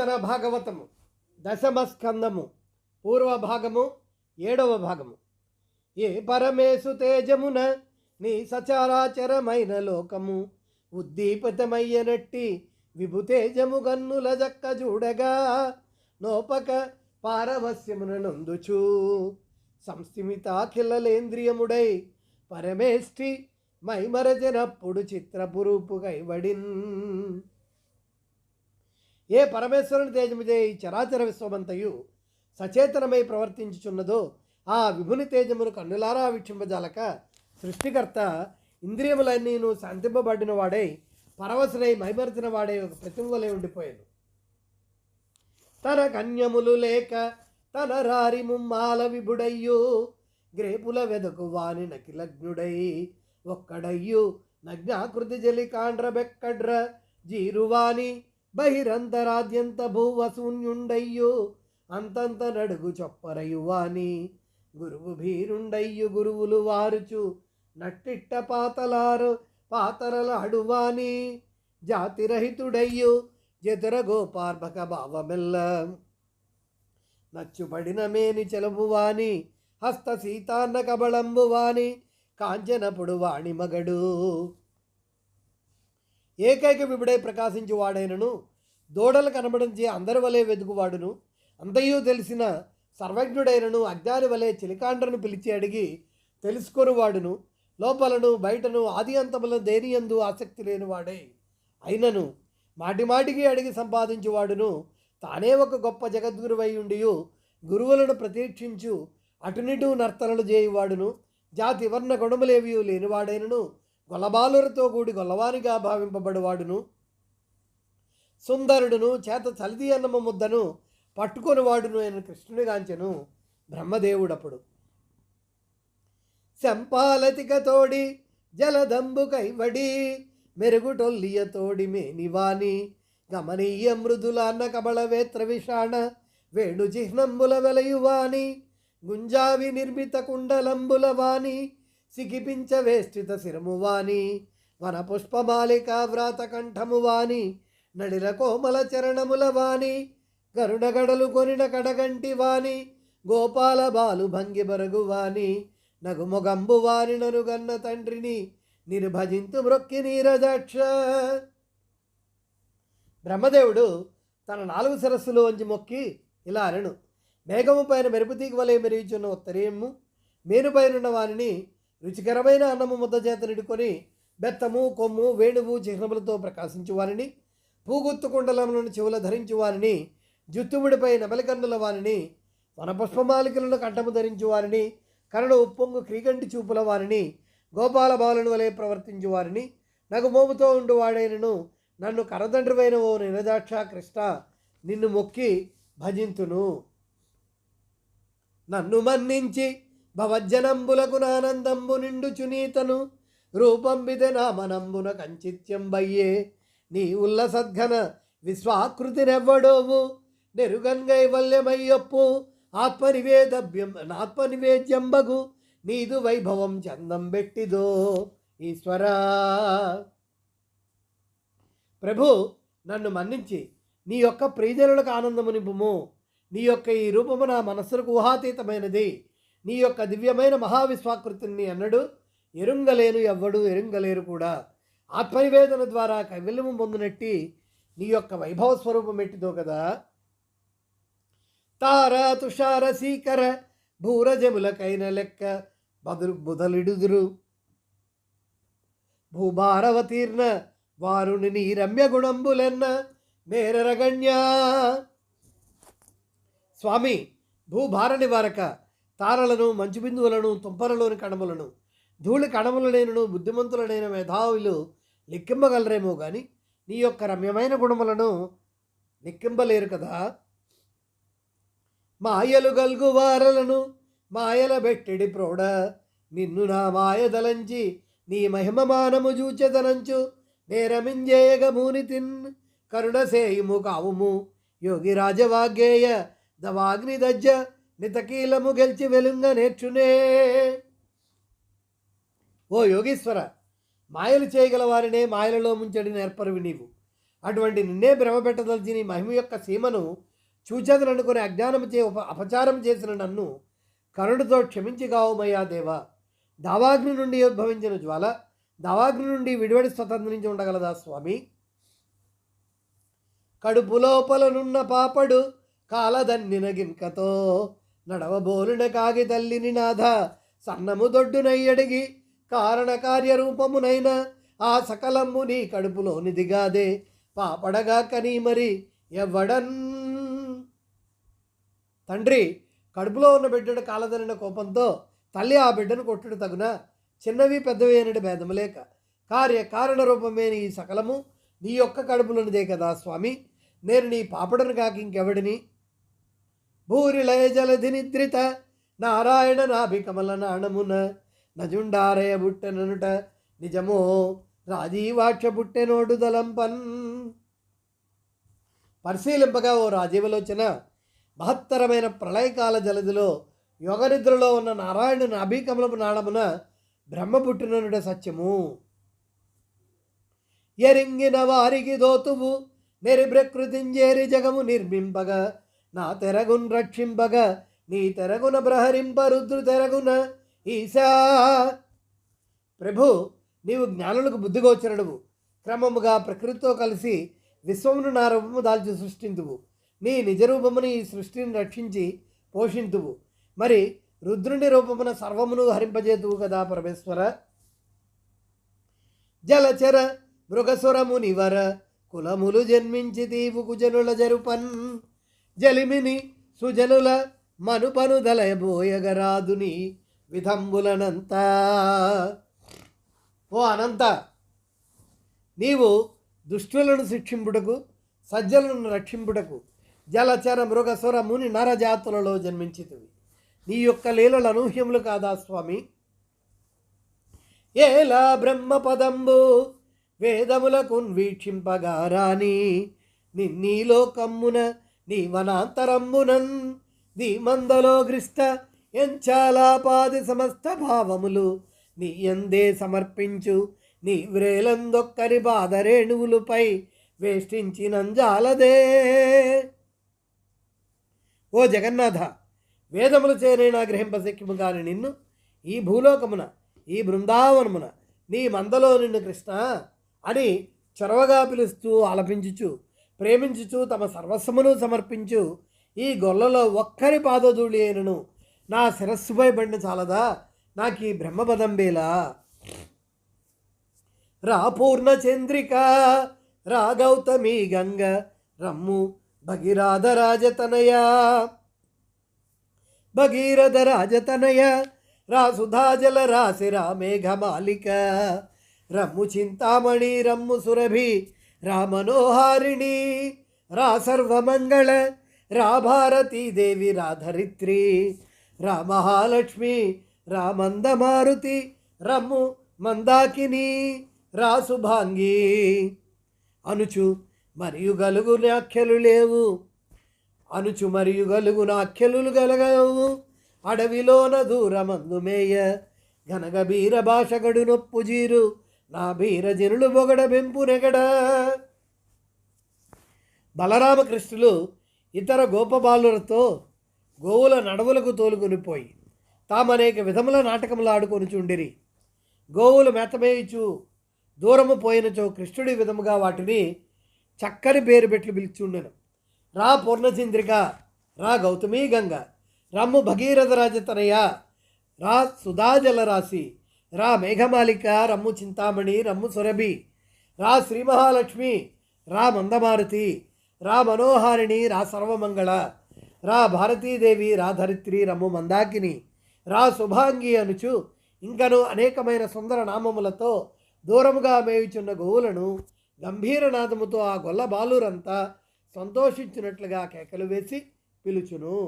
నూతన భాగవతము. దశమస్కందము. పూర్వభాగము పూర్వ భాగము ఏడవ భాగము. ఏ పరమేశు తేజమున నీ సచరాచరమైన లోకము ఉద్దీపితమయ్యనట్టి విభుతేజము గన్నుల జక్క చూడగా నోపక పారవస్యమున నందుచు. సంస్థిమితాఖిలలేంద్రియముడై పరమేష్ఠి మైమరజనప్పుడు చిత్రపురూపు కైవడిన్ ఏ పరమేశ్వరుని తేజముదే ఈ చరాచర విశ్వమంతయు సచేతనమై ప్రవర్తించుచున్నదో ఆ విభుని తేజమును కన్నులారా వీక్షింపజాలక సృష్టికర్త ఇంద్రియములన్నీను శాంతింపబడిన వాడై పరవశునై మైమరిచిన వాడే ఒక ప్రతిమలై ఉండిపోయాను. తన కన్యములు లేక తన రారి ముమ్మాల విభుడయ్యు గ్రేపుల వెదకు వాని నకిలగ్నుడై ఒక్కడయ్యు నగ్నాకృతి జలి కాండ్ర బెక్కడ్ర జీరువాణి బహిరంతరాద్యంత భూవశూన్యుండయ్యు అంతంత నడుగు చొప్పరయువాని. గురువు భీరుండయ్యు గురువులు వారుచు నట్టిట్ట పాతలారు పాతరలాడువాని జాతిరహితుడయ్యు జతుర గోపార్భక భావమెల్ల. నచ్చుబడిన మేని చెలబువాని హస్త సీతాన్న కబళంబువాని కాంచనపుడు వాణి మగడు ఏకైక విబుడై ప్రకాశించు వాడైనను దూడలు కనబడించి అందరి వలె వెతుకువాడును అంతయు తెలిసిన సర్వజ్ఞుడైనను అజ్ఞాని వలె చిలికాండ్రను పిలిచి అడిగి తెలుసుకొనివాడును లోపలను బయటను ఆది అంతముల దేనియందు ఆసక్తి లేనివాడే అయినను. మాటిమాటికి అడిగి సంపాదించువాడును తానే ఒక గొప్ప జగద్గురువై ఉండియు. గురువులను ప్రతీక్షించు. అటునిటు నర్తనలు చేయువాడును. జాతి వర్ణ గుణములేవి లేనివాడైనను. గొల్లబాలురతో కూడి గొల్లవానిగా భావింపబడివాడును. సుందరుడును చేత చలిది అన్నమ ముద్దను పట్టుకొని వాడును అయిన కృష్ణునిగాంచెను బ్రహ్మదేవుడప్పుడు. శంపాలతిక తోడి జలదంబు కైవడి మెరుగుటొల్లియతోడి మేనివాని గమనీయ మృదులాన్న కబళవేత్ర విషాణ వేణు చిహ్నంబుల వెలయువాని గుంజావి నిర్మిత కుండలంబుల వాణి సిగిపించ వేష్టిత శిరము వాని వన పుష్పమాలికా వ్రాత కంఠము నడిల కోమల చరణముల వాణి గరుడగడలు కొనిన కడగంటి వాణి గోపాల బాలు భంగి బరగు వాని నగుమొగంబు వాని ననుగన్న తండ్రిని నిర్భజింతు మ్రొక్కి నీరదక్ష బ్రహ్మదేవుడు తన నాలుగు శిరస్సులు వంచి మొక్కి ఇలా అనను మేఘము పైన మెరుపుతీకి వలె మెరుగుచున్న ఉత్తరీయము మేరుపైనున్న వారిని రుచికరమైన అన్నము ముద్ద చేత నిడుకొని బెత్తము కొమ్ము వేణువు చిహ్నములతో ప్రకాశించు వారిని పూగుత్తు కుండలములను చెవుల ధరించు వారిని జుత్తుముడిపై నెమలికన్నుల వారిని వనపుష్పమాలికలను కంఠము ధరించు వారిని కరణ ఉప్పొంగు క్రీగంటి చూపుల వారిని గోపాల బాలుని వలె ప్రవర్తించు వారిని నగు మోముతో ఉండువాడైనను నన్ను కరదండ్రువైన ఓ నిరదాక్ష కృష్ణ నిన్ను మొక్కి భజింతును. నన్ను మన్నించి భవజ్జనంబులకు నానందంబు నిండు చునీతను రూపం నామనంబున కంచిత్యం బయ్యే నీ ఉల్ల సద్ఘన విశ్వాకృతినెవ్వడోవు? నెరుగన్గైవల్యమయ్యొప్పు ఆత్మనివేదభ్యం ఆత్మనివేద్యంబగు నీదు వైభవం చందం పెట్టిదో ఈశ్వరా. ప్రభు నన్ను మన్నించి నీ యొక్క ప్రియజనులకు ఆనందము నింపుము. నీ యొక్క ఈ రూపము నా మనస్సుకు ఊహాతీతమైనది. నీ యొక్క దివ్యమైన మహావిశ్వాకృతిని అన్నడు. ఎరుంగలేను ఎవ్వడు ఎరుంగలేరు కూడా. ఆత్మనివేదన ద్వారా కైవల్యము పొందినట్టి నీ యొక్క వైభవ స్వరూపం ఎట్టిదో కదా. తార తుషార సీకర భూరజములకైన లెక్క బదులు బుధలిడుదురు. భూభారవతీర్ణ వారుని నీ రమ్య గుణంబులెన్న నేరరగణ్యా స్వామి భూభార నివారక తారలను మంచు బిందువులను తుంపరలోని కణములను ధూళి కణములనైనను బుద్ధిమంతులనైన మేధావులు లెక్కింపగలరేమో కానీ నీ యొక్క రమ్యమైన గుణములను లెక్కింపలేరు కదా. మాయలు గల్గు వారలను మాయల బెట్టిడి ప్రోడ నిన్ను నా మాయదలంచి నీ మహిమమానము జూచెదనంచు నేరమింజేయగ మూని తిన్ కరుణసేయుము కావుము. యోగి రాజవాగ్గేయ దవాగ్ని దజ్జ నితకీలము గెలిచి వెలుంగ నేర్చునే. ఓ యోగీశ్వర మాయలు చేయగల వారినే మాయలలో ముంచడి నేర్పరువి నీవు. అటువంటి నిన్నే భ్రమపెట్టదలిచి నీ మహిమ యొక్క సీమను చూచెదలనుకుని అజ్ఞానం చే ఉప అపచారం చేసిన నన్ను కరుణతో క్షమించి కావుమయ్యా దేవా. దావాగ్ని నుండి ఉద్భవించిన జ్వాల దావాగ్ని నుండి విడివడి స్వతంత్రించి ఉండగలదా స్వామి? కడుపు లోపలనున్న పాపడు కాలదన్నిన గిన్కతో నడవబోలున కాగి తల్లిని నాథ సన్నము దొడ్డునయ్యడిగి కారణ కార్యరూపమునైన ఆ సకలమ్ము నీ కడుపులోని దిగాదే పాపడగా కనీ మరి ఎవ్వడన్ తండ్రి కడుపులో ఉన్న బిడ్డడు కాలదనిన కోపంతో తల్లి ఆ బిడ్డను కొట్టుడు తగున చిన్నవి పెద్దవి అనటి భేదము లేక. కార్య కారణ రూపమే నీ సకలము నీ యొక్క కడుపులోనిదే కదా స్వామి. నేను నీ పాపడను కాక ఇంకెవడిని? భూరిలయ జలధి నిద్రిత నారాయణ నాభికమల నాణమున నజుండారయ బుట్టెననుట నిజమో రాజీవాక్ష బుట్టెనోడు దలంపన్ పరిశీలింపగా ఓ రాజీవలోచన మహత్తరమైన ప్రళయకాల జలధిలో యోగనిద్రలో ఉన్న నారాయణుని అభికమలపు నాళమున బ్రహ్మ పుట్టిననుడ సత్యము. ఎరింగిన వారికి దోతువు నెరిబ్రకృతింజేరి జగము నిర్మింపగ నా తెరగున్ రక్షింపగ నీ తెరగున ప్రహరింప రుద్రు తెరగున ఈశా. ప్రభు నీవు జ్ఞానులకు బుద్ధిగోచరుడువు క్రమముగా ప్రకృతితో కలిసి విశ్వమును నా రూపము దాల్చి సృష్టింతువు. నీ నిజరూపమును ఈ సృష్టిని రక్షించి పోషింతువు. మరి రుద్రుని రూపమున సర్వమును హరింపజేతువు కదా పరమేశ్వర. జలచర మృగసురము కులములు జన్మించి తీవు కుజనుల జరుపన్. జలిమిని సుజనుల మనుపనుదలయబోయగరాదుని విధంబులనంత. ఓ అనంత నీవు దుష్టులను శిక్షింపుటకు సజ్జలను రక్షింపుటకు జలచర మృగసుర ముని నరజాతులలో జన్మించితివి. నీ యొక్క లీలలు అనూహ్యములు కాదా స్వామి? ఏలా బ్రహ్మ పదంబు వేదములకు వీక్షింపగారాని నిన్నీ లోకమ్మున నీ వనాంతరమునన్ నీ మందలో గ్రిష్ట ఎంచాలాపాది సమస్త భావములు నీ ఎందే సమర్పించు నీ వ్రేలందొక్కరి బాధరేణువులపై వేష్టించినంజాలదే. ఓ జగన్నాథ వేదములు చేరేనా గ్రహింపశక్యము కాని నిన్ను ఈ భూలోకమున ఈ బృందావనమున నీ మందలో నిన్ను కృష్ణ అని చొరవగా పిలుస్తూ ఆలపించుచు ప్రేమించుచు తమ సర్వస్వమును సమర్పించు. ఈ గొల్లలో ఒక్కరి పాదధూళి అయినను నా శిరస్సుపై బండి చాలదా? నాకు ఈ బ్రహ్మపదంబేలా రా పూర్ణ చంద్రిక రా గౌతమి గంగ రమ్ము భగీరాధ రాజతనయ. భగీరథ రాజతనయ రా సుధాజల రాశి రా మేఘమాలిక రమ్ము చింతామణి రమ్ము సురభి రా మనోహారిణి రా సర్వమంగళ రా భారతీ దేవి రాధరిత్రి రామహాలక్ష్మి రా మహాలక్ష్మి రా మందమారుతి రమ్ము మందాకిని రా శుభాంగి అనుచు మరియు గలుగు నాఖ్యలు లేవు. అనుచు మరియు గలుగు నాఖ్యలు గలగవు. అడవిలోన దూరమందు మేయ గనగ భాషగడు నొప్పు జీరు నా బీర బొగడ బెంపునెగడ బలరామకృష్ణులు ఇతర గోపబాలులతో గోవుల నడవులకు తోలుకొనిపోయి అనేక విధముల నాటకములు ఆడుకొని చుండిరి. గోవులు మెతమేయిచు దూరము పోయినచో కృష్ణుడి విధముగా వాటిని చక్కని పేరు పెట్టి పిలుచుండెను. రా పూర్ణచంద్రిక రా గౌతమీ గంగ రమ్ము భగీరథ రాజతనయ రా సుధాజల రాశి రా మేఘమాలిక రమ్ము చింతామణి రమ్ము సురభి. రా శ్రీ మహాలక్ష్మి రా మందమారుతి రా మనోహారిణి రా సర్వమంగళ. రా భారతీదేవి రా ధరిత్రి రమ్ము మందాకిని. రా శుభాంగి అనుచు ఇంకను అనేకమైన సుందర నామములతో దూరముగా మేయుచున్న గోవులను గంభీరనాదముతో ఆ గొల్ల బాలురంతా సంతోషించినట్లుగా కేకలు వేసి పిలుచును.